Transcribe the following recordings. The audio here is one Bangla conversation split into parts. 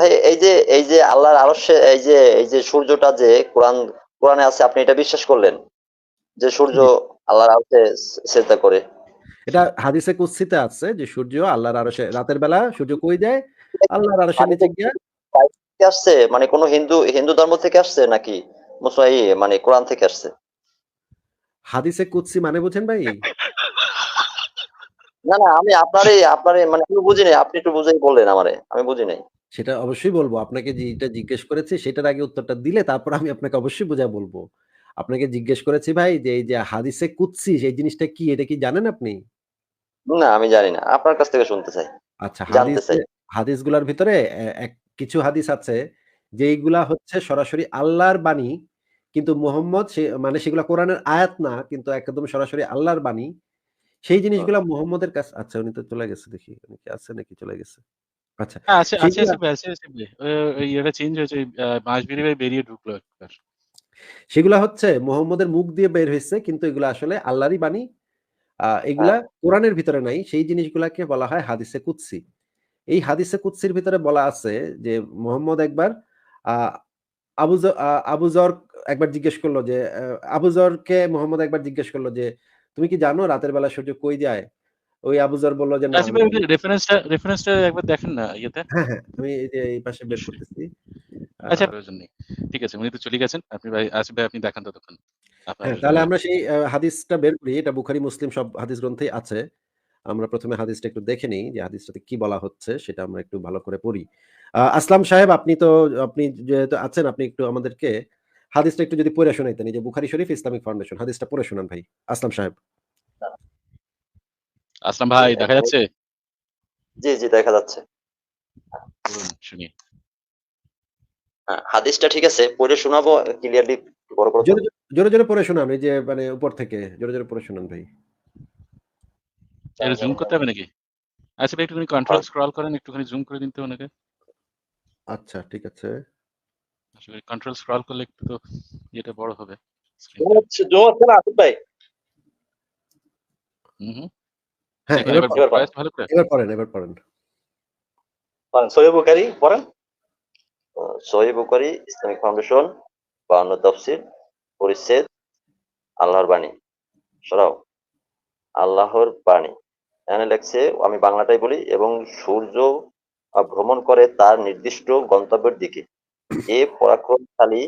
ভাই এই যে এই যে আল্লাহর আরশে এই যে এই যে সূর্যটা যে কোরআন কোরআনে আছে আপনি এটা বিশ্বাস করলেন? যে সূর্য আল্লাহর আরশে সেজদা করে। এটা হাদিসে কুৎসিতে আছে যে সূর্য আল্লাহর আরশে রাতের বেলা সূর্য কই যায়? আল্লাহর আরশের নিচে গিয়া আসছে? মানে কোন হিন্দু হিন্দু ধর্ম থেকে আসছে নাকি মুসলাই মানে কোরআন থেকে আসছে? হাদিসে কুৎসি মানে বুঝেন ভাই? না না আমি আপনারই আপনারই মানে আমি বুঝি নাই আপনি একটু বুঝেই বললেন আমারে আমি বুঝি নাই সেটা অবশ্যই বলব। আপনাকে যেটা জিজ্ঞেস করেছি সেটার আগে উত্তরটা দিলে তারপর আমি আপনাকে অবশ্যই বুঝা বলব। আপনাকে জিজ্ঞেস করেছি ভাই যে এই যে হাদিসে কুৎসি সেই জিনিসটা কি? এটা কি জানেন আপনি? না আমি জানি না। আপনার কাছ থেকে শুনতে চাই। আচ্ছা জানতে হাদিস চাই। হাদিসগুলোর ভিতরে এ- এক কিছু হাদিস আছে যেইগুলা হচ্ছে সরাসরি আল্লাহর বাণী কিন্তু মোহাম্মদ সে মানে সেগুলা কোরআনের আয়াত না কিন্তু একদম সরাসরি আল্লাহর বাণী। সেই জিনিসগুলা মোহাম্মদের কাছে আচ্ছা উনি তো চলে গেছে দেখি উনি কি আছে নাকি? চলে গেছে। আচ্ছা হ্যাঁ। ওই- ওই ইয়েটা চেঞ্জ হয়েছে মাসবিরি বেরিয়ে ঢুকলো একবার। সেগুলা হচ্ছে মোহাম্মদের মুখ দিয়ে বের হয়েছে কিন্তু এগুলা আসলে আল্লাহরই বাণী। এগুলা কোরআনের ভিতরে নাই সেই জিনিসগুলাকে বলা হয় হাদিসে কুৎসি এই হাদিসে কুৎসির ভিতরে বলা আছে যে মোহাম্মদ একবার আহ, আবুজ আবুজর একবার জিজ্ঞেস করল যে আবুজরকে মোহাম্মদ একবার জিজ্ঞেস করল যে তুমি কি জানো রাতের বেলা সূর্য কই যায়? ওই আবুজর বলল যে জানি না। রেফারেন্সটা রেফারেন্সটা একবার দেখেন না ইয়েতে। হ্যাঁ হ্যাঁ আমি এই পাশে বের করতেছি। আচ্ছা প্রয়োজন নেই। ঠিক আছে উনি তো চলে গেছেন। আপনি ভাই আসিফ ভাই আপনি দেখান ততক্ষণ। হ্যাঁ তাহলে আমরা সেই হাদিসটা বের করি। এটা বুখারি মুসলিম সব হাদিস গ্রন্থেই আছে। আমরা প্রথমে হাদিসটা একটু দেখে নিই যে হাদিসটাতে কি বলা হচ্ছে সেটা আমরা একটু ভালো করে পড়ি। আসলাম সাহেব আপনি তো আপনি যেহেতু আছেন আপনি একটু আমাদেরকে হাদিসটা একটু যদি পড়ে শোনাইতেন। যে বুখারি শরীফ ইসলামিক ফাউন্ডেশন। হাদিসটা পড়ে শোনান ভাই। আসলাম সাহেব। আসলাম ভাই দেখা যাচ্ছে? জি জি দেখা যাচ্ছে। শুনি। হ্যাঁ, হাদিসটা ঠিক আছে পড়ে শোনাবো ক্লিয়ারলি বড় করে জোরে জোরে- জোরে জোরে পড়ে শোনান এই যে মানে উপর থেকে জোরে জোরে পড়ে শোনান ভাই। এটা জুম করতে হবে নাকি? আচ্ছা ভাই একটুখানি কন্ট্রোল স্ক্রল করেন একটুখানি জুম করে দিন তো ওনাকে। আচ্ছা ঠিক আছে। আসলে কন্ট্রোল স্ক্রল করলে একটু তো এটা বড় হবে। ভাই। হুম হুম। হ্যাঁ এবার পড়েন। এবার পড়েন বুখারি পড়েন? বুখারি ইসলামিক ফাউন্ডেশন পরিচ্ছেদ আল্লাহর বাণী। সরাও। আল্লাহর বাণী। এখানে লেখছে আমি বাংলাটাই বলি এবং সূর্য ভ্রমণ করে তার নির্দিষ্ট গন্তব্যের দিকে। এ পরাক্রমশালী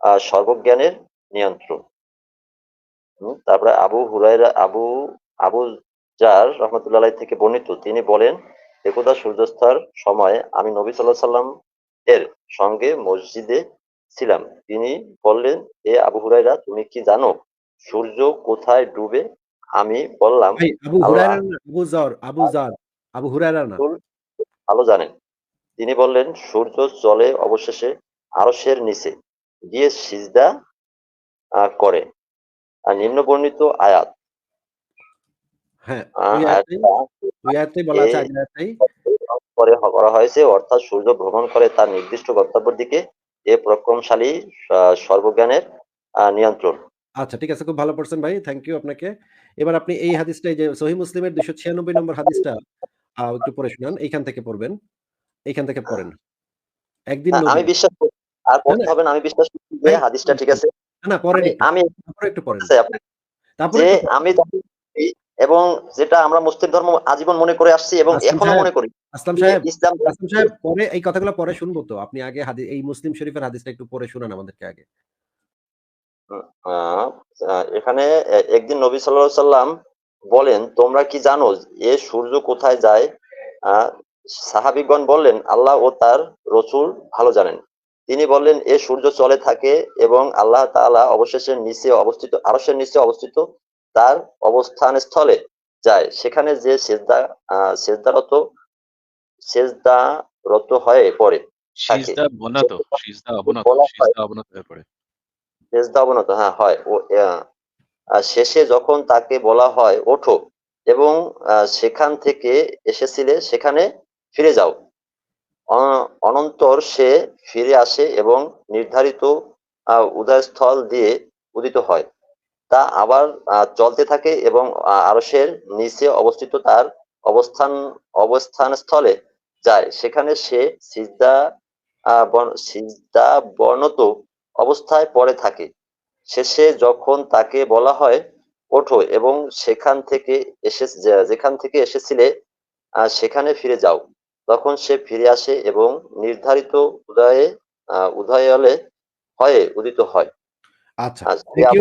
আহ, সর্বজ্ঞানের নিয়ন্ত্রণ। হুম, তারপরে Abu Hurairah Abu Abu Zar Rahmatullah থেকে বর্ণিত তিনি বলেন একদা সূর্যাস্তার সময় আমি নবী সাল্লাহ সাল্লাম এর সঙ্গে মসজিদে ছিলাম। তিনি বললেন এ আবু হুরাইরা তুমি কি জানো সূর্য কোথায় ডুবে? আমি বললাম আবু আবু না? ভালো জানেন। তিনি বললেন সূর্য চলে অবশেষে আরশের নিচে গিয়ে সিজদা আহ, করে। আর নিম্ন বর্ণিত আয়াত হ্যাঁ আহ, ওই আয়াতেই আয়াতটা ওই আয়াতেই বলা আছে এই- আগের আয়াতেই করা হয়েছে অর্থাৎ সূর্য ভ্রমণ করে তার নির্দিষ্ট গন্তব্যের দিকে এ পরাক্রমশালী সর্বজ্ঞানের নিয়ন্ত্রণ। আচ্ছা ঠিক আছে খুব ভালো পড়ছেন ভাই থ্যাংক ইউ আপনাকে। এবার আপনি এই হাদিসটা যে সহি মুসলিমের দুশো ছিয়ানব্বই নম্বর হাদিসটা একটু পড়ে শুনান এইখান থেকে পড়বেন এইখান থেকে পড়েন। একদিন আমি বিশ্বাস করি আর পড়তে। হবে না আমি বিশ্বাস করি যে হাদিসটা ঠিক আছে। না পড়েন আমি- একটু, তারপরে পড়েন। তারপরে একটু পড়েন। আমি এবং যেটা আমরা মুসলিম ধর্ম আজীবন মনে করে আসছি এবং এখনও মনে করি। আসলাম সাহেব ইসলাম আসলাম সাহেব পরে এই কথাগুলো পরে শুনব তো। আপনি আগে হাদিস এই মুসলিম শরীফের হাদিসটা একটু পড়ে শুনান আমাদেরকে আগে। এখানে একদিন নবী সাল্লাল্লাহু সাল্লাম বলেন তোমরা কি জানো এ সূর্য কোথায় যায়? আহ, সাহাবিগণ বললেন আল্লাহ ও তার রসুল ভালো জানেন। তিনি বললেন এ সূর্য চলে থাকে এবং আল্লাহ তাআলা অবশেষের নিচে অবস্থিত আরশের নিচে অবস্থিত তার অবস্থান স্থলে যায়। সেখানে যে সেজদা সেজদারত সেজদারত হয়ে পড়ে সিজদা বনত সিজদা অবনত সিজদা অবনত হয়ে পড়ে। সেজদা অবনত হ্যাঁ হয়। ও শেষে যখন তাকে বলা হয় ওঠো এবং সেখান থেকে এসেছিলে সেখানে ফিরে যাও। অনন্তর সে ফিরে আসে এবং নির্ধারিত আহ, উদয়স্থল দিয়ে উদিত হয়। তা আবার চলতে থাকে এবং আহ, আরশের নিচে অবস্থিত তার অবস্থান অবস্থান স্থলে যায়। সেখানে সে সিজদা সিজদা বর্ণত অবস্থায় পড়ে থাকে। শেষে যখন তাকে বলা হয় ওঠো এবং সেখান থেকে এসে যেখান থেকে এসেছিলে সেখানে ফিরে যাও। তখন সে ফিরে আসে এবং নির্ধারিত উদয়ে উদয়ালে হয়ে উদিত হয়। আচ্ছা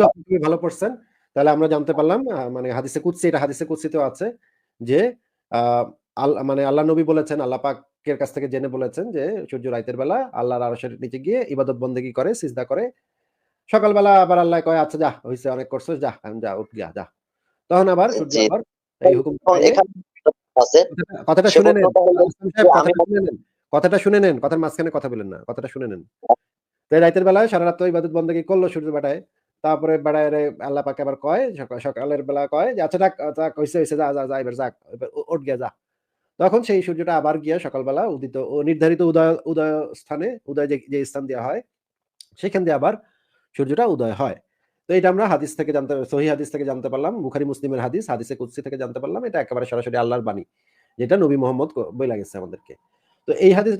আপনি ভালো পড়ছেন তাহলে আমরা জানতে পারলাম মানে হাদিসে কুদসি এটা হাদিসে কুদসিতেও আছে যে মানে আল্লাহ নবী বলেছেন আল্লাহ পাকের কাছ থেকে জেনে বলেছেন যে সূর্য রাতের বেলা আল্লাহর আরশের নিচে গিয়ে ইবাদত বন্দেগী করে সিজদা করে। সকালবেলা আবার আল্লাহ কয় আচ্ছা যা হইছে অনেক করছিস যা এখন যা উঠ গিয়া যা তখন আবার সূর্য আবার এই হুকুম কথাটা- কথাটা শুনে নেন। কথাটা শুনে নেন কথার মাঝখানে কথা বলেন না কথাটা শুনে নেন। তো এই রাতের বেলায় সারা রাত ইবাদত বন্দেগী করল সূর্য বেটায় তারপরে বেড়ায় আল্লাহ পাকে আবার কয় সকালের বেলা কয় যে আচ্ছা ডাক ডাক হইছে যা যা যা, এবার যাক উ- গিয়া যা। তখন সেই সূর্যটা আবার গিয়া সকালবেলা উদিত ও নির্ধারিত উদয় উদয় স্থানে, উদয় যে স্থান দেওয়া হয়, সেখান দিয়ে আবার সূর্যটা উদয় হয়। তো এটা আমরা হাদিস থেকে জানতে সহি হাদিস থেকে জানতে পারলাম, বুখারি মুসলিমের হাদিস, হাদিসে কুদ্সি থেকে জানতে পারলাম, এটা একেবারে সরাসরি আল্লাহর বাণী, যেটা নবী মোহাম্মদ বই বইলা গেছে আমাদেরকে। তো এই হাদিস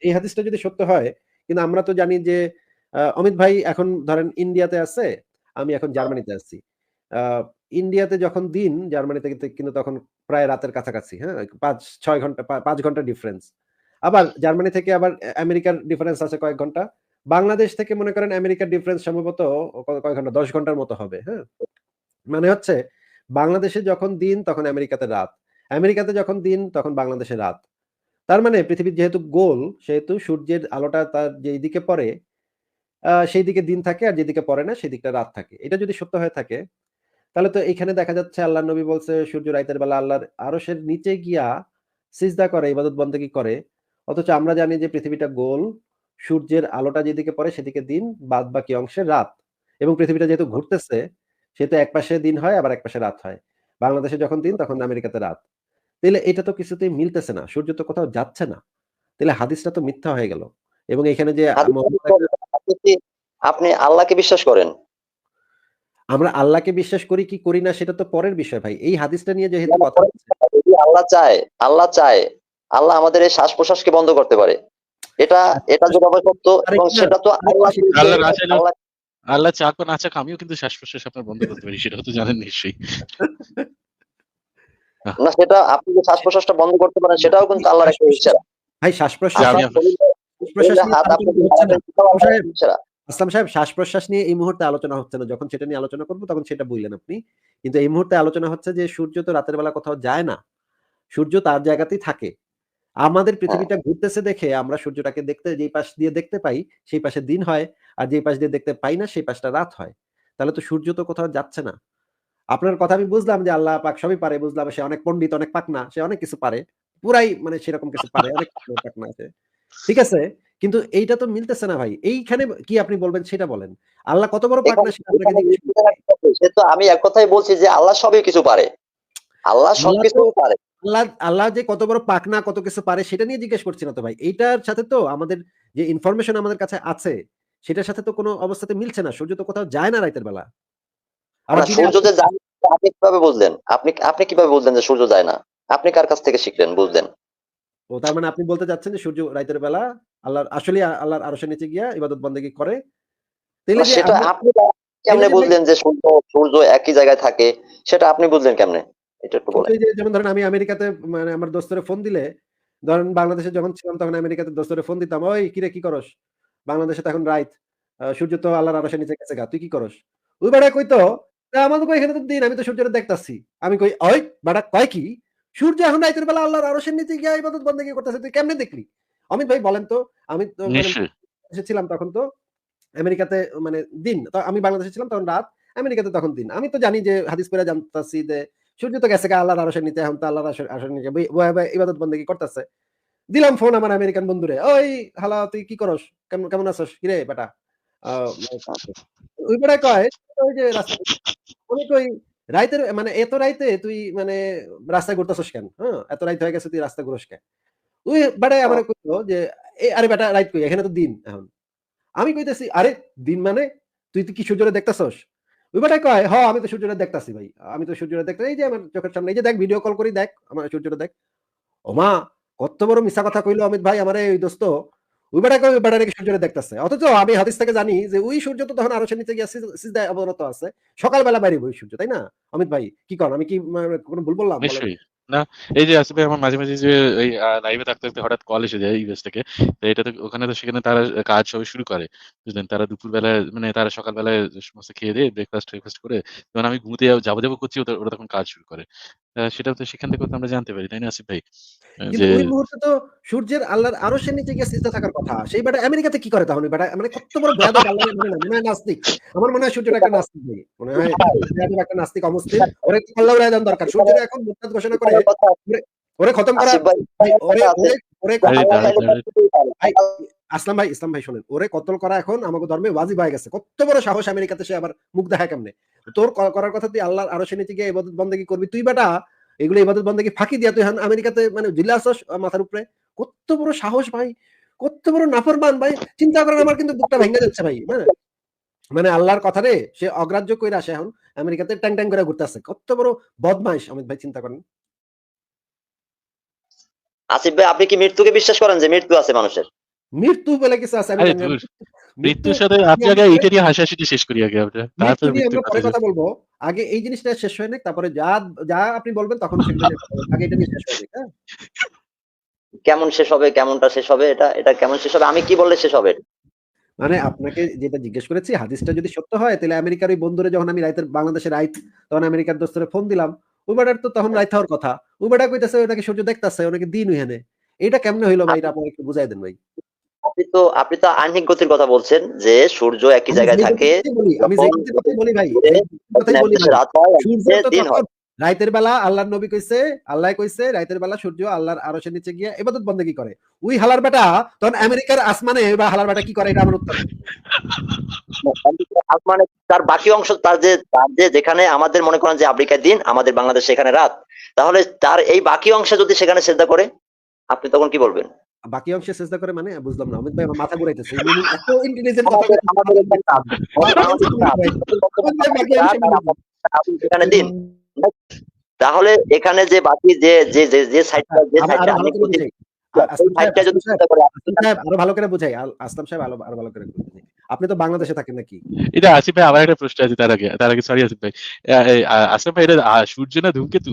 এই হাদিসটা যদি সত্য হয় কিন্তু আমরা তো জানি যে অমিত ভাই এখন ধরেন ইন্ডিয়াতে আছে, আমি এখন জার্মানিতে আছি। ইন্ডিয়াতে যখন দিন, জার্মানিতে কিন্তু- তখন প্রায় রাতের কাছাকাছি হ্যাঁ পাঁচ, ছয় ঘণ্টা পাঁচ ঘণ্টা ডিফারেন্স আবার জার্মানি থেকে আবার আমেরিকার ডিফারেন্স আছে কয়েক ঘণ্টা। বাংলাদেশ থেকে মনে করেন আমেরিকার ডিফারেন্স সম্ভবত কয়েক ঘণ্টা, দশ ঘণ্টার মতো হবে হ্যাঁ। মানে হচ্ছে, বাংলাদেশে যখন দিন, তখন আমেরিকাতে রাত। আমেরিকাতে যখন দিন, তখন বাংলাদেশে রাত। তার মানে পৃথিবীর যেহেতু গোল, সেহেতু সূর্যের আলোটা তার যেই দিকে পড়ে সেই দিকে দিন থাকে আর যেদিকে পড়ে না সেই দিকটা রাত থাকে। এটা যদি সত্য হয়ে থাকে, তাহলে তো এখানে দেখা যাচ্ছে আল্লাহ নবী বলছে, সূর্য রাতের বেলা আল্লাহর আরশের নিচে গিয়া সিজদা করে, ইবাদত বন্দেগী করে। অথচ আমরা জানি যে পৃথিবীটা গোল, সূর্যের আলোটা যেদিকে পড়ে, সেদিকে দিন বাদ বাকি অংশে রাত। এবং পৃথিবীটা যেহেতু ঘুরতেছে, সেহেতু এক পাশে দিন হয়, আবার এক পাশে রাত হয়। বাংলাদেশে যখন দিন, তখন আমেরিকাতে রাত। তাহলে এটা তো কিছুতেই মিলতেছে না সূর্য তো কোথাও যাচ্ছে না। তাহলে হাদিসটা তো মিথ্যা হয়ে গেল। এবং এখানে যে আপনি আল্লাহকে বিশ্বাস করেন? আমরা আল্লাহকে বিশ্বাস করি কি করি না সেটা তো পরের বিষয় ভাই। এই হাদিসটা নিয়ে যেহেতু কথা যদি আল্লাহ চায় আল্লাহ চায় আল্লাহ আমাদের এই শ্বাস প্রশ্বাসকে বন্ধ করতে পারে। এটা এটা যদি আবার সত্য এবং সেটা তো আল্লাহ আল্লাহ না আল্লাহ আল্লাহ চাক না চাক আমিও কিন্তু শ্বাস প্রশ্বাস আপনার বন্ধ করতে পারি সেটা তো জানেন নিশ্চয়ই। না সেটা আপনি যে শ্বাস প্রশ্বাসটা বন্ধ করতে পারেন সেটাও কিন্তু আল্লাহর একটা ইচ্ছা ভাই শ্বাস প্রশ্বাস। আসলাম সাহেব শ্বাস প্রশ্বাস নিয়ে এই মুহূর্তে আলোচনা হচ্ছে না। যখন সেটা নিয়ে আলোচনা করব তখন সেটা বললেন আপনি। কিন্তু এই মুহূর্তে আলোচনা হচ্ছে যে সূর্য তো রাতের বেলা কোথাও যায় না। সূর্য তার জায়গাতেই থাকে। আমাদের পৃথিবীটা ঘুরতেছে দেখে আমরা সূর্যটাকে দেখতে যেই পাশ দিয়ে দেখতে পাই সেই পাশে দিন হয়। আর যেই পাশ দিয়ে দেখতে পাই না সেই পাশটা রাত হয়। তাহলে তো সূর্য তো কোথাও যাচ্ছে না। আপনার কথা আমি বুঝলাম যে আল্লাহ পাক সবই পারে বুঝলাম সে অনেক পণ্ডিত অনেক পাকনা সে অনেক কিছু পারে। পুরাই মানে সেরকম কিছু পারে অনেক পাকনা আছে ঠিক আছে? কিন্তু এইটা তো মিলতেছে না ভাই। এইখানে কি আপনি বলবেন সেটা বলেন। আল্লাহ কত বড় পাকনা সেটা আপনাকে এখানে জিজ্ঞেস করতে হবে। সে তো আমি এক কথাই বলছি যে আল্লাহ সবই কিছু পারে। আল্লাহ সবকিছু পারে। আল্লাহ আল্লাহ যে কত বড় পাকনা কত কিছু পারে সেটা নিয়ে জিজ্ঞেস করছি না তো ভাই। এইটার সাথে তো আমাদের যে ইনফরমেশন আমাদের কাছে আছে সেটার সাথে তো কোনো অবস্থাতে মিলছে না। সূর্য তো কোথাও যায় না রাতের বেলা। না, সূর্য যে যায় আপনি কীভাবে বুঝলেন? আপনি আপনি কীভাবে বুঝলেন যে সূর্য যায় না? আপনি কার কাছ থেকে শিখলেন বুঝলেন? ও তার মানে আপনি বলতে চাচ্ছেন যে সূর্য রাতের বেলা আল্লাহর আসলে আল্লাহর আরশের নিচে গিয়া ইবাদত বন্দেগী করে। তাহলে সেটা আপনি কেমনে বুঝলেন যে সূর্য সূর্য একই জায়গায় থাকে? সেটা আপনি বুঝলেন কেমনে? এটা একটু বলেন। যেমন ধরেন আমি আমেরিকাতে মানে আমার দোস্তরে ফোন দিলে ধরেন বাংলাদেশে যখন ছিলাম তখন আমেরিকাতে দোস্তরে ফোন দিতাম ওই কিরে কি করস? বাংলাদেশে তো এখন রাইত সূর্য তো আল্লাহর আরশের নিচে গেছে গা তুই কি করস? ওই বেড়া কইতো "তা? আমাদের কই এখানে তো দিন আমি তো সূর্যটা দেখতাছি। আমি কই ওই বেড়া কয় কি? সূর্য এখন বেলা আল্লাহর আরশের নিচে গিয়ে ইবাদত বন্দেগী করতেছে তুই কেমনে দেখলি? অমিত ভাই বলেন তো আমি তো ছিলাম তখন তো আমেরিকাতে মানে দিন তো আমি বাংলাদেশে ছিলাম তখন রাত আমেরিকাতে তখন দিন। আমি তো জানি যে হাদিস পড়ে জানতাছি যে সূর্য তো গেছে আল্লাহর আরশের নিচে এখন তো আল্লাহর আরশের আরশের নিচে ইবাদত বন্দেগী করতেছে। দিলাম ফোন আমার আমেরিকান বন্ধুরে ওই হালা তুই কি করস? কেমন কেমন আছস? কিরে বেটা? বেটা কয়? ওই যে রাস্তা রাইতের মানে এত রাইতে তুই মানে ঘুরতেছস কেন? হ্যাঁ এত রাইত হয়ে গেছে তুই রাস্তা ঘুরস কেন? ওই বেটাই আমার যে আরে বেটা, রাইত কই? এখানে তো দিন এখন। আমি কইতেছি, আরে, দিন মানে? তুই তো কি সূর্যটা দেখতাছস? ওই বেটাই কয়, হ, আমি তো সূর্যটা দেখতাছি ভাই, আমি তো সূর্যটা দেখতে এই যে আমার চোখের সামনে, এই যে দেখ ভিডিও কল করি দেখ, আমার সূর্যটা দেখ। ওমা, কত বড় মিশা কথা কইলো অমিত ভাই আমারে, ওই দোস্ত। দেখতেছে। অথচ আমি হাদিস থেকে জানি যে ওই সূর্য তো তখন নিচে সিজদায় অবনত আছে। সকালবেলা বাইরে ওই সূর্য, তাই না? অমিত ভাই, কি করেন আমি কি কোনো ভুল বললাম? না, এই যে ভাই আমার মাঝে মাঝে যে ওই লাইভে থাকতে থাকতে হঠাৎ কল এসে যায় ইউএস থেকে। এটা তো ওখানে তো সেখানে তারা কাজ সবাই শুরু করে, বুঝলেন? তারা দুপুরবেলায় মানে তারা সকালবেলায় সমস্ত খেয়ে দিয়ে ব্রেকফাস্ট ব্রেকফাস্ট করে, যখন আমি ঘুমোতে যাব যাব করছি ওরা তখন কাজ শুরু করে। সেটাও তো সেখান থেকে আমরা জানতে পারি তাই না আসিফ ভাই? কিন্তু যে ওই মুহূর্তে তো সূর্যের আল্লাহর আরও সে নিচে গিয়ে সিজদা থাকার কথা। সেই বেটা আমেরিকাতে কি করে তাহলে বেটা? মানে কত বড় বেয়াদব আল্লাহ মানে না মনে হয় নাস্তিক। আমার মনে হয় সূর্যটা একটা নাস্তিক ভাই। মনে হয় বেয়াদব একটা নাস্তিক অমুসলিম। ওরে আল্লাহ রায়দান দরকার? সূর্যের এখন মুরতাদ ঘোষণা করে ওরে খতম করা ওরে ওরে ওরে আসলাম ভাই ইসলাম ভাই শোনেন। ওরে কতল করা এখন আমাকে ধর্মে ওয়াজিব হয়ে গেছে। কত বড় সাহস আমেরিকাতে সে আবার মুখ দেখায় কেমনে? তোর করার কথা তুই আল্লাহর আরও সে নিচে গিয়ে ইবাদত বন্দেগি করবি। তুই বেটা এগুলো ইবাদত বন্দেগি ফাঁকি দিয়া তুই আমেরিকাতে মানে জিল্লা আসস মাথার উপরে। কত বড় সাহস ভাই কত বড় নাফরমান ভাই। চিন্তা করেন আমার কিন্তু বুকটা ভেঙে যাচ্ছে ভাই মানে। মানে আল্লাহর কথা রে সে অগ্রাহ্য করে আসে এখন আমেরিকাতে ট্যাং ট্যাং করে ঘুরতে আসছে। কত বড় বদমাইশ অমিত ভাই চিন্তা করেন। আসিফ ভাই আপনি কি মৃত্যুকে বিশ্বাস করেন যে মৃত্যু আছে মানুষের? মৃত্যু বলে কিছু আছে? আমি না। মৃত্যুর সাথে আপনি আগে এইটা নিয়ে হাসাহাসিটি শেষ করি আগে আমরা মৃত্যু তারপরে নিয়ে আমরা পরে কথা বলব। আগে এই জিনিসটা শেষ হয়ে নিক তারপরে যা যা আপনি বলবেন তখন। আগে এটা নিয়ে শেষ হয়ে হ্যাঁ? কেমন শেষ হবে কেমনটা শেষ হবে এটা এটা কেমন শেষ হবে আমি কি বললে শেষ হবে? মানে আপনাকে যেটা জিজ্ঞেস করেছি হাদিসটা যদি সত্য হয় তাহলে আমেরিকার ওই বন্ধুরে যখন আমি রাইতের বাংলাদেশের রাইত তখন আমেরিকার দোস্তরে ফোন দিলাম ওই বেটার তো তখন রাইত হওয়ার কথা। ওই বেটা কইতাছে ওটাকে সূর্য দেখতাছে ওনাকে দিন ওইখানে এটা কেমনে হইল ভাই? এটা আপনাকে একটু বুঝাই দেন ভাই। আপনি তো আপনি তো আহ্নিক গতির কথা বলছেন যে সূর্য একই জায়গায় থাকে। আমি যে তখন- বলি ভাই কথাই বলি রাত হয় সূর্য দিন হয়। রাইতের বেলা আল্লাহর নবী কইছে আল্লাহ কইছে রাইতের বেলা সূর্য আল্লাহর আরশের নিচে গিয়ে ইবাদত বন্দেগী করে? ওই হালার বেটা তখন আমেরিকার আসমানে বা হালার বেটা কি করে? এটা আমার উত্তর। মানে তার বাকি অংশ তার যে তার যে যেখানে আমাদের মনে করেন যে আফ্রিকার দিন আমাদের বাংলাদেশ সেখানে রাত। তাহলে তার এই বাকি অংশে যদি সেখানে শ্রদ্ধা করে আপনি তখন কি বলবেন? বাকি অংশে চেষ্টা করে মানে বুঝলাম না। অমিত ভাই আমার মাথা ঘুরাইতেছে। এত ইন্টেলিজেন্ট কথা আমাদের- আমাদের এখানে দিন। তাহলে এখানে যে বাকি যে যে যে যে সাইডটা যে আরো- সাইডটা। ওই সাইডটা যদি চিন্তা করে আরও ভালো করে বুঝাই। আসলাম সাহেব আরও আরও ভালো করে বুঝাই। আপনি তো বাংলাদেশে থাকেন নাকি? এটা আসিফ ভাই আবার একটা প্রশ্ন আছে তার আগে তার আগে সরি আসিফ ভাই। আসিফ ভাই এটা সূর্য না ধূমকেতু?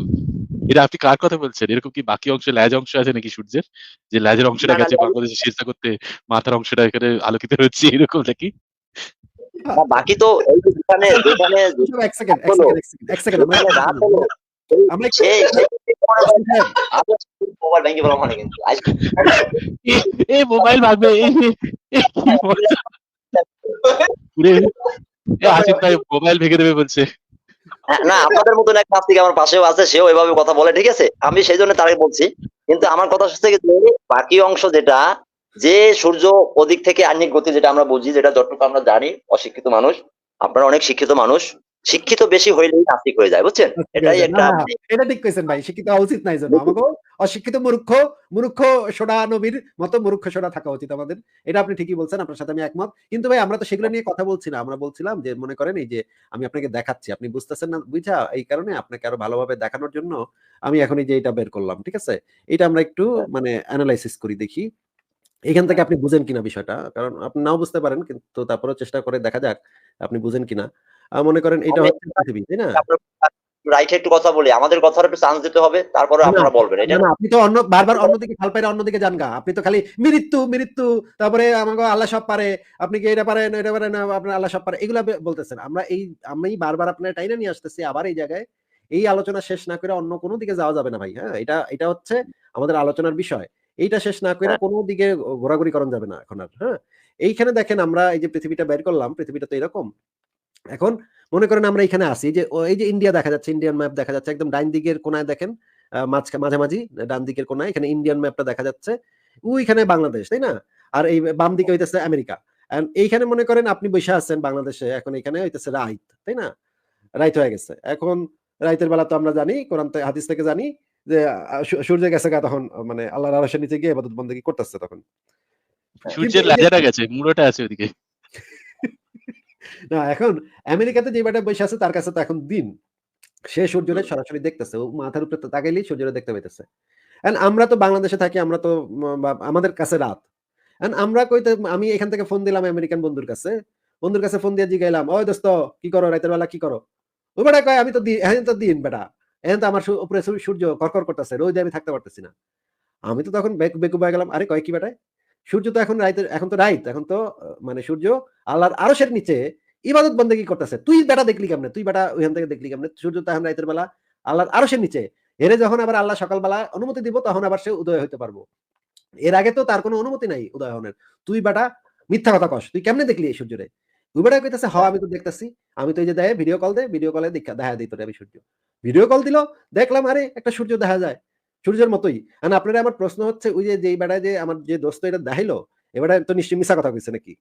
এটা আপনি কার কথা বলছেন এরকম কি বাকি অংশ ল্যাজ অংশ আছে নাকি সূর্যের যে ল্যাজের অংশটা গেছে। বাংলাদেশে চেষ্টা করতে মাথার অংশটা এখানে আলোকিত হচ্ছে এরকম নাকি বাকি তো এই এক সেকেন্ড এক সেকেন্ড এক সেকেন্ড আমরা মোবাইল ভেঙে মানে এই মোবাইল ভাগবে এই মোবাইল দেবে বলছে হ্যাঁ, না, আপনাদের মতন এক নাস্তিক আমার পাশেও আছে, সেও এভাবে কথা বলে, ঠিক আছে? আমি সেই জন্য তারাই বলছি, কিন্তু আমার কথা কি যে বাকি অংশ যেটা, যে সূর্য ওদিক থেকে আহ্নিক গতি যেটা আমরা বুঝি, যেটা যতটুকু আমরা জানি, অশিক্ষিত মানুষ, আপনারা অনেক শিক্ষিত মানুষ শিক্ষিত বেশি হইলেই নাস্তিক হয়ে যায় বুঝছেন? এটাই একটা এটা ঠিক কইছেন ভাই শিক্ষিত হওয়া উচিত নাই জন্য আমাকে অশিক্ষিত মূর্খ মূর্খ সোডা নবীর মতো মূর্খ সোডা থাকা উচিত আমাদের। এটা আপনি ঠিকই বলছেন আপনার সাথে আমি একমত। কিন্তু ভাই আমরা তো সেগুলো নিয়ে কথা বলছি না। আমরা বলছিলাম যে মনে করেন এই যে আমি আপনাকে দেখাচ্ছি। আপনি বুঝতেছেন না বুঝা এই কারণে আপনাকে আরও ভালোভাবে দেখানোর জন্য আমি এখন এই যে এটা বের করলাম ঠিক আছে? এটা আমরা একটু মানে অ্যানালাইসিস করি দেখি। এখান থেকে আপনি বুঝেন কিনা বিষয়টা? কারণ আপনি নাও বুঝতে পারেন কিন্তু তারপরেও চেষ্টা করে দেখা যাক আপনি বুঝেন কিনা। মনে করেন এটা হচ্ছে পৃথিবী তাই না? রাইটে একটু কথা বলি। আমাদের কথার একটু চান্স দিতে হবে তারপরে আপনারা বলবেন এটা না, আপনি তো অন্য বারবার অন্যদিকে খাল পাইরে অন্যদিকে যান গা। আপনি তো খালি মৃত্যু মৃত্যু তারপরে আমাকে আল্লাহ সব পারে আপনি কি এটা পারেন এটা পারেন আপনার আল্লাহ সব পারে এগুলা বলতেছেন। আমরা এই আমি বারবার আপনার টাইনা নিয়ে আসতেছি আবার এই জায়গায়। এই আলোচনা শেষ না করে অন্য কোনো দিকে যাওয়া যাবে না ভাই হ্যাঁ? এটা এটা হচ্ছে আমাদের আলোচনার বিষয়। এইটা শেষ না করে হ্যাঁ। কোনো দিকে ঘোরাঘুরি করা যাবে না এখন আর হ্যাঁ? এইখানে দেখেন আমরা এই যে পৃথিবীটা বের করলাম পৃথিবীটা তো এরকম। এখন মনে করেন আমরা এখানে আছি এই যে এই যে ইন্ডিয়া দেখা যাচ্ছে ইন্ডিয়ান ম্যাপ দেখা যাচ্ছে একদম ডাইন দিকের কোনায় দেখেন মাঝামাঝি ডান দিকের কোনায় এখানে ইন্ডিয়ান ম্যাপটা দেখা যাচ্ছে ওইখানে বাংলাদেশ তাই না? আর এই বাম দিকে হইতেছে আমেরিকা এইখানে মনে করেন আপনি বসে আছেন বাংলাদেশে এখন এখানে হইতেছে রাইত তাই না? রাইত হয়ে গেছে এখন রাইতের বেলা তো আমরা জানি কোরআন হাদিস থেকে জানি যে সূর্য গেছে গা তখন মানে আল্লাহর আরশের নিচে গিয়ে এবাদত বন্দেগী করতেছে তখন। সূর্যের লেজাটা গেছে মুড়োটা আছে ওদিকে না এখন আমেরিকাতে যে বেটা বসে আছে তার কাছে তো এখন দিন সে সূর্যরে সরাসরি দেখতেছে ও মাথার উপরে তো তাকাইলেই সূর্যরে দেখতে পাইতেছে And আমরা তো বাংলাদেশে থাকি আমরা তো আমাদের কাছে রাত And আমরা কইতে আমি এখান থেকে ফোন দিলাম আমেরিকান বন্ধুর কাছে। বন্ধুর কাছে ফোন দিয়ে জিগাইলাম, "ওই দোস্ত কি করো রাতের বেলা কি করো?" ওই বেটা কয়, "আমি তো এখন তো দিন বেটা। এখন তো আমার উপরে সূর্য কড়কড় করতেছে। রোদে আমি থাকতে পারতেছি না।" আমি তো তখন বেক বেকুব হয়ে গেলাম। আরে কয় কি বেটা? সূর্য তো এখন রাইতের এখন তো রাইত। এখন তো মানে সূর্য আল্লাহর আরশের নিচে ইবাদত বন্দেগি করতেছে। তুই বেটা দেখলি কেমনে? তুই বেটা ওইখান থেকে দেখলি কেমনে? সূর্য তো এখন রাইতের বেলা আল্লাহর আরশের নিচে। এরে যখন আবার আল্লাহ সকালবেলা অনুমতি দিব তখন আবার সে উদয় হইতে পারব। এর আগে তো তার কোনো অনুমতি নাই উদয় হনের তুই বেটা মিথ্যা কথা কস। তুই কেমনে দেখলি এই সূর্যরে? ওই বেটা কইতেছে, "হ আমি তো দেখতাছি। আমি তো এই যে দেয় ভিডিও কল দে, ভিডিও কলে দেখা দেখায়া দেই তোরে আমি সূর্য।" ভিডিও কল দিল, দেখলাম আরে একটা সূর্য দেখা যায়। সূর্যের মতোই। এখন আপনারা আমার প্রশ্ন হচ্ছে ওই যে বেটা যে আমার যে দোস্ত এটা দেখাইলো, এ বেটা তো নিশ্চয়ই মিছা কথা কইছে নাকি?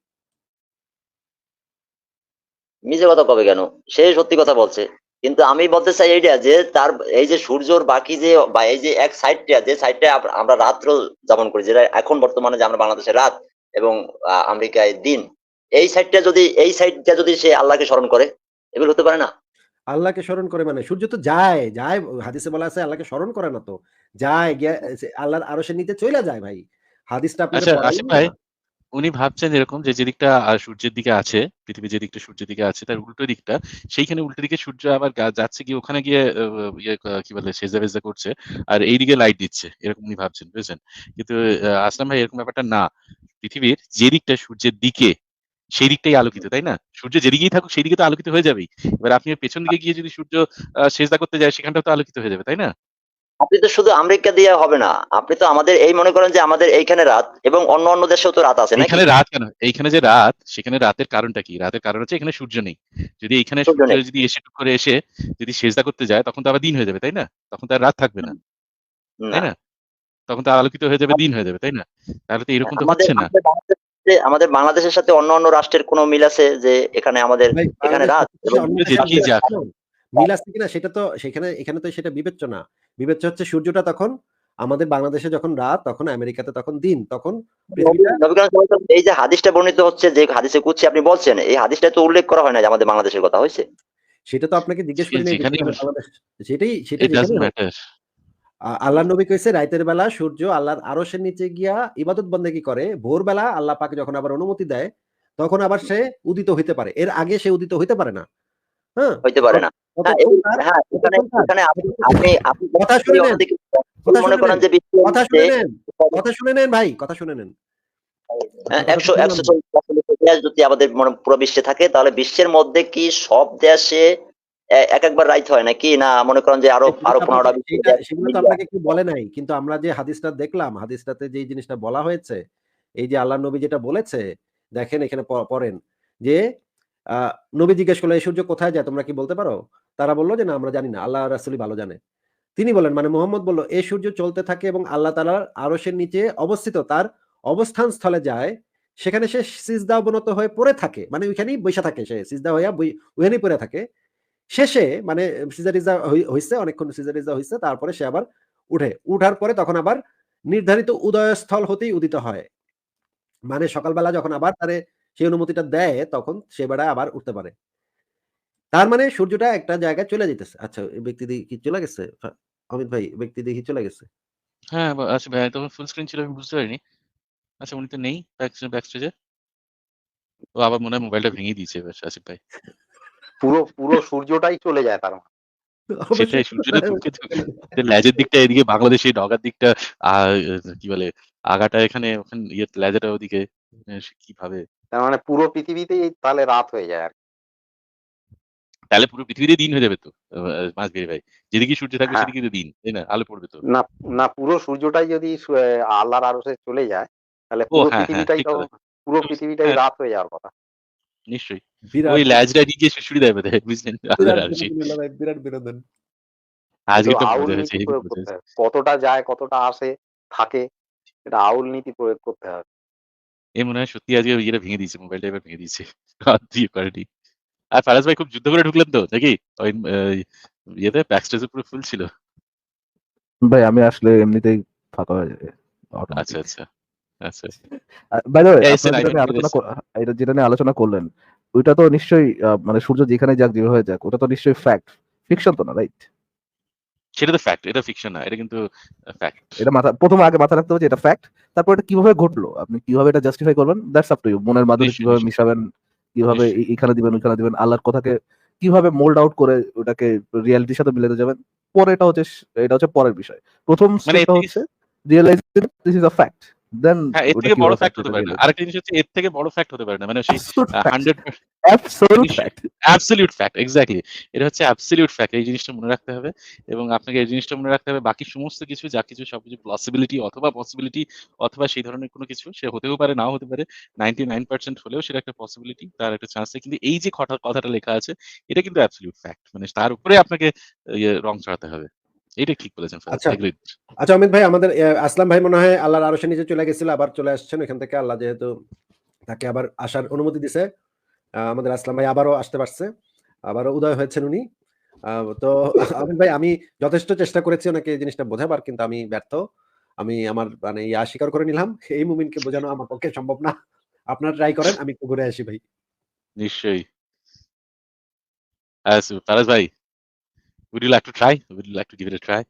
মিছে কথা কবে কেন? সে সত্যি কথা বলছে। কিন্তু আমি বলতে চাই এইটা যে তার এই যে সূর্যর বাকি যে বা এই যে এক সাইডটা যে সাইডটা আমরা রাত্র যাপন করি যেটা এখন বর্তমানে যে আমরা বাংলাদেশে রাত এবং আমেরিকায় দিন। এই সাইডটা যদি এই সাইডটা যদি সে আল্লাহকে স্মরণ করে, এগুলো হতে পারে না? আল্লাহকে স্মরণ করে মানে সূর্য তো যায়, যায় হাদিসে বলা আছে আল্লাহকে স্মরণ করে না তো। যায় গিয়া সে আল্লাহর আরশের নিচে চইলা যায় ভাই। হাদিসটা আচ্ছা ভাই, উনি ভাবছেন এরকম যে যেদিকটা সূর্যের দিকে আছে, পৃথিবী যেদিকটা সূর্যের দিকে আছে তার উল্টো দিকটা, সেইখানে উল্টো দিকে সূর্য আবার যাচ্ছে গিয়ে ওখানে গিয়ে ইয়ে কি বলে সেজদা-ফেজদা করছে। আর এইদিকে লাইট দিচ্ছে। এরকম উনি ভাবছেন, বুঝেছেন? কিন্তু আসলাম ভাই এরকম ব্যাপারটা না। পৃথিবীর যে দিকটা সূর্যের দিকে, সেই দিকটাই আলোকিত, তাই না? সূর্য যেদিকেই থাকুক সেদিকে তো আলোকিত হয়ে যাবেই। এবার আপনি পেছন দিকে গিয়ে যদি সূর্য সেজদা করতে যায় সেখানটাও তো আলোকিত হয়ে যাবে, তাই না? আপনি তো শুধু আমেরিকা দিয়ে হবে না। আপনি তো আমাদের এই মনে করেন যে আমাদের এইখানে রাত এবং অন্য, অন্য দেশেও তো রাত আছে নাকি? এইখানে রাত কেন? এইখানে যে রাত, সেখানে রাতের কারণটা কি? রাতের কারণ হচ্ছে এখানে সূর্য নেই। যদি এইখানে সূর্য যদি এসে টুক করে এসে যদি সেজদা করতে যায় তখন তো আবার দিন হয়ে যাবে, তাই না? তখন তো আর রাত থাকবে না, তাই। না? তখন তো আলোকিত হয়ে যাবে, দিন হয়ে যাবে, তাই না? তাহলে তো এরকম তো হচ্ছে না। আমাদের আমাদের বাংলাদেশের সাথে অন্য, অন্য রাষ্ট্রের কোনো মিল আছে যে এখানে আমাদের এখানে রাত মিল আছে কিনা সেটা তো সেখানে এখানে তো সেটা বিবেচ্য না। বিবেচ্য হচ্ছে সূর্যটা তখন আমাদের বাংলাদেশে যখন রাত তখন আমেরিকাতে তখন দিন। তখন এই যে হাদিসটা বর্ণিত হচ্ছে যে হাদিসে কুদসি আপনি বলছেন, এই হাদিসটা তো উল্লেখ করা হয় না যে আমাদের বাংলাদেশের কথা হইছে? সেটা তো আপনাকে জিজ্ঞেস করি বাংলাদেশ সেটাই সেটা it doesn't যেখানেই হোক। matter. আ আল্লাহর নবী কইছে রাইতের বেলা সূর্য আল্লাহর আরশের নিচে গিয়া ইবাদত বন্দেগী করে। ভোরবেলা আল্লাহ পাক যখন আবার অনুমতি দেয়, তখন আবার সে উদিত হইতে পারে। এর আগে সে উদিত হইতে পারে না। হ্যাঁ? হইতে পারে না। হ্যাঁ, হ্যাঁ, কথা শুনে নেন। কথা মনে শুনে নেন। যে বিশ্বের কথা মধ্যে কথা শুনে নেন ভাই, কথা শুনে নেন। হ্যাঁ, কথাটা ১০০ শুনলাম না। ১৪০ দেশ যদি আমাদের মনে পুরো বিশ্বে থাকে তাহলে বিশ্বের মধ্যে কি সব দেশে এক একবার রাইত হয় নাকি? না মনে করেন যে আরও আরও তো ১৫ টা আপনাকে বিশ্বের সেটা দেশ সেগুলো তো আপনাকে কেউ বলে নাই। কিন্তু আমরা যে হাদিসটা দেখলাম, হাদিসটাতে যেই জিনিসটা বলা হয়েছে, এই যে আল্লাহর নবী যেটা বলেছে, দেখেন এখানে পড়েন যে নবী জিজ্ঞেস করল, "এই সূর্য কোথায় যায় তোমরা কি বলতে পারো?" তারা বলল যে, "না আমরা জানি না। আল্লাহ রাসূলই ভালো জানে।" তিনি বলেন মানে মোহাম্মদ বলল, "এই সূর্য চলতে থাকে এবং আল্লাহ তাআলার আরশের নিচে অবস্থিত তার অবস্থান স্থলে যায়। সেখানে সে সিজদা অবনত হয়ে পড়ে থাকে। মানে ওইখানেই বইসা থাকে সে। সিজদা হইয়া ওইখানেই পড়ে থাকে। শেষে মানে সিজারিজা হইছে অনেকক্ষণ সিজারিজা হইছে। তারপরে সে আবার উঠে। উঠার পরে তখন আবার নির্ধারিত উদয়স্থল হতেই উদিত হয়। মানে সকালবেলা যখন আবার তারে সেই অনুমতিটা দেয় তখন সে বেড়া আবার উঠতে পারে। তার মানে সূর্যটা একটা জায়গায় চলে যেতেছে আচ্ছা ব্যক্তি দেখি চলে গেছে? অমিত ভাই ব্যক্তি দেখি চলে গেছে। হ্যাঁ, আচ্ছা ভাই তখন ফুল স্ক্রিন ছিল আমি বুঝতে পারিনি। আচ্ছা উনি তো নেই ব্যাক স্টেজে। ও আবার মনে হয় মোবাইলটা ভেঙে দিয়েছে আসিফ ভাই। পুরো, পুরো সূর্যটাই চলে যায় তার। সেটাই সূর্যটা ঢুকে তো লেজের দিকটা এদিকে বাংলাদেশে ডগার দিকটা কি বলে আগাটা এখানে ওখানে ইয়ে লেজাটা ওদিকে কীভাবে তার মানে পুরো পৃথিবীতেই তাহলে রাত হয়ে যায় আরকি। তাহলে পুরো পৃথিবীতে দিন হয়ে যাবে তো। আ মাঝবিরি ভাই। যেদিকে সূর্য থাকবে হ্যাঁ। সেদিকে তো দিন। তাই না? আলো পড়বে তো। না, না পুরো সূর্যটাই যদি আল্লাহর আরশে চলে যায়, তাহলে পুরো হ্যাঁ, হ্যাঁ পৃথিবীটাই পুরো পৃথিবীটাই। রাত হয়ে যাওয়ার কথা। নিশ্চয়ই। ওই ল্যাজটা দেয় বোধহয় বুঝলেন? বিরাট বিনোদন। আজকে তো। কতটা যায়, কতটা আসে, থাকে এটা আউল নীতি প্রয়োগ করতে হবে। এ মনে হয় সত্যি আজকে ইয়েটা ভেঙে দিয়েছে। মোবাইলটা এবার ভেঙে দিয়েছে। আর দিয়ে করেনি। আর ফারাজ ভাই খুব যুদ্ধ করে ঢুকলেন তো নাকি? ওই ইয়েতে ব্যাক স্টেজে পুরো ফুল ছিল। ভাই আমি আসলে এমনিতেই ফাঁকা হয়ে যাই আচ্ছা, আচ্ছা। আপনারা যেটা নিয়ে আলোচনা এটা করলেন, ওইটা তো নিশ্চয়ই মানে সূর্য যেখানে যাক যেভাবে যাক ওটা তো নিশ্চয়ই ফ্যাক্ট। ফিকশন তো না রাইট? সেটা তো ফ্যাক্ট এটা ফিকশন না এটা কিন্তু ফ্যাক্ট এটা মাথা প্রথমে আগে মাথা রাখতে হবে যে এটা ফ্যাক্ট তারপর এটা কীভাবে ঘটলো? আপনি কীভাবে এটা জাস্টিফাই করবেন? দ্যাটস আপ টু ইউ মনের মাধ্যমে কীভাবে মিশাবেন? কীভাবে এখানে দিবেন ওইখানে দিবেন? আল্লাহর কথাকে কীভাবে মোল্ড আউট করে ওটাকে রিয়ালিটির সাথে মিলাতে যাবেন? পরে এটা হচ্ছে এটা হচ্ছে পরের বিষয়। প্রথম মানে এর হচ্ছে realise this is a fact then হ্যাঁ এর থেকে বড় ফ্যাক্ট হতে পারে না। আরেকটা জিনিস হচ্ছে এর থেকে বড় ফ্যাক্ট হতে পারে না। মানে সেই hundred absolute fact absolute fact exactly এটা হচ্ছে অ্যাবসলিউট ফ্যাক্ট এই জিনিসটা মনে রাখতে হবে এবং আপনাকে এই জিনিসটা মনে রাখতে হবে বাকি সমস্ত কিছু যা কিছু সবকিছু পসিবিলিটি অথবা পসিবিলিটি অথবা সেই ধরনের কোনো কিছু সে হতেও পারে নাও হতে পারে নাইনটি নাইন পার্সেন্ট হলেও সেটা একটা পসিবিলিটি তার একটা চান্স কিন্তু এই যে কথা কথাটা লেখা আছে এটা কিন্তু অ্যাবসলিউট ফ্যাক্ট মানে তার উপরে আপনাকে ইয়ে রং চড়াতে হবে। এটা ঠিক বলেছেন আচ্ছা। আচ্ছা অমিত ভাই আমাদের আসলাম ভাই মনে হয় আল্লাহর নিচে চলে গেছিল আবার চলে আসছেন থেকে আল্লাহ যেহেতু তাকে আবার আসার অনুমতি দিছে আমাদের আসলাম ভাই আবারও আসতে পারছে আবারও উদয় হয়েছেন উনি। তো অমিত ভাই আমি যথেষ্ট চেষ্টা করেছি ওনাকে এই জিনিসটা বোঝাবার কিন্তু আমি ব্যর্থ। আমি আমার মানে ইয়া স্বীকার করে নিলাম এই মুমিনকে বোঝানো আমার পক্ষে সম্ভব না। আপনার ট্রাই করেন আমি একটু ঘুরে আসি ভাই। নিশ্চয়ই। ফারাজ ভাই। Would you like to try? Would you like to give it a try?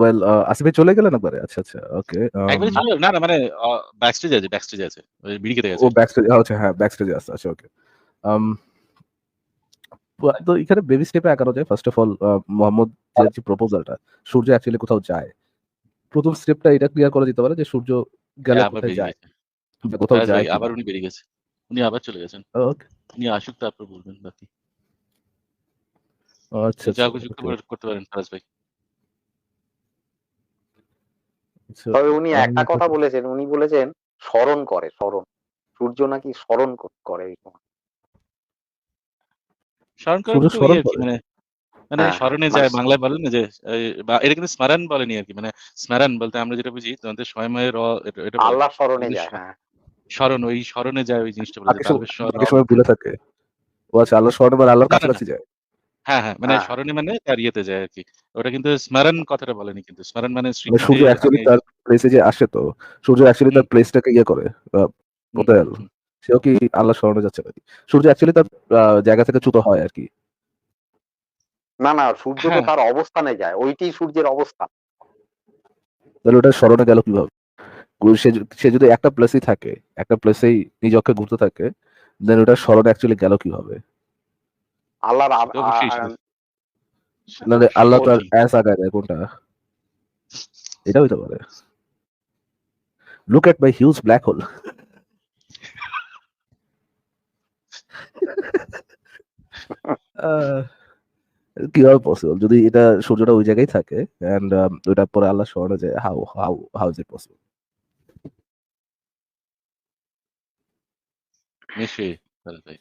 Well Asif ভাই চলে গেলেন একবারে? আচ্ছা আচ্ছা ওকে একবারে চলে? না না মানে ব্যাকস্টেজ আছে ব্যাকস্টেজ আছে। ওই বিড়ি খেতে গেছে। ও ব্যাক স্টেজ আচ্ছা হ্যাঁ ব্যাক স্টেজে আছে আচ্ছা ওকে তো এখানে বেবি স্টেপে একানো যায়। ফার্স্ট অফ অল মোহাম্মদ যে- প্রপোজালটা সূর্য অ্যাকচুয়ালি কোথাও যায়। প্রথম স্টেপটা এটা ক্লিয়ার করা যেতে পারে যে সূর্য গেলে কোথায় যায়? কোথাও যায়? আবার উনি বেরিয়ে গেছে। উনি আবার চলে গেছেন। ওকে উনি আসুক তারপর বলবেন বাকি। আচ্ছা যা আচ্ছা, কিছু করতে পারেন ফারাজ ভাই। আচ্ছা, তবে উনি একটা কথা বলেছেন উনি বলেছেন স্মরণ করে স্মরণ। সূর্য নাকি স্মরণ করে ইয়ে করে? মানে মানে হ্যাঁ, স্মরণে মানে যায় বাংলায় বলেন না যে বা এটা কিন্তু স্মরণ বলেনি আর কি মানে স্মরণ বলতে আমরা যেটা বুঝি তোমাদের সময়ময় র এটা আল্লাহ স্মরণে যায় হ্যাঁ। স্মরণ ওই স্মরণে যায় ওই জিনিসটা বলে বাকি যে সব- তারপর স্মরণ- ভুলে থাকে। ও আচ্ছা আল্লাহ স্মরণে বা আল্লাহর না, না, কাছাকাছি যায়। হ্যাঁ হ্যাঁ মানে। স্মরণে মানে তার ইয়েতে যায় আর কি ওটা কিন্তু স্মরণ কথাটা বলেনি কিন্তু। স্মরণ মানে মানে সূর্য অ্যাকচুয়ালি তার প্লেসে যে আসে তো সূর্য অ্যাকচুয়ালি তার প্লেসটাকে ইয়ে করে আহ, সেও কি আল্লাহ স্মরণে যাচ্ছে নাকি? সূর্য অ্যাকচুয়ালি তার জায়গা থেকে চ্যুত হয় আর কি না না সূর্য তো হ্যাঁ। তার অবস্থানে যায়। ওইটাই সূর্যের অবস্থান তাহলে ওটা স্মরণে গেল কীভাবে? সে যদি- সে যদি একটা প্লেসেই থাকে একটা প্লেসেই নিজ অক্ষে ঘুরতে থাকে দেন ওটা স্মরণে অ্যাকচুয়ালি গেল কীভাবে? আল্লাহর তো অবশ্যই আল্লাহ। অ্যাস আগায় দেয় কোনটা? এটা হইতে পারে। Look at my huge black hole কীভাবে পসিবল যদি এটা সূর্যটা ওই জায়গায় থাকে এন্ড ওইটা পরে আল্লাহ স্মরণে যায় how how how is it possible নিশ্চয়ই ভাই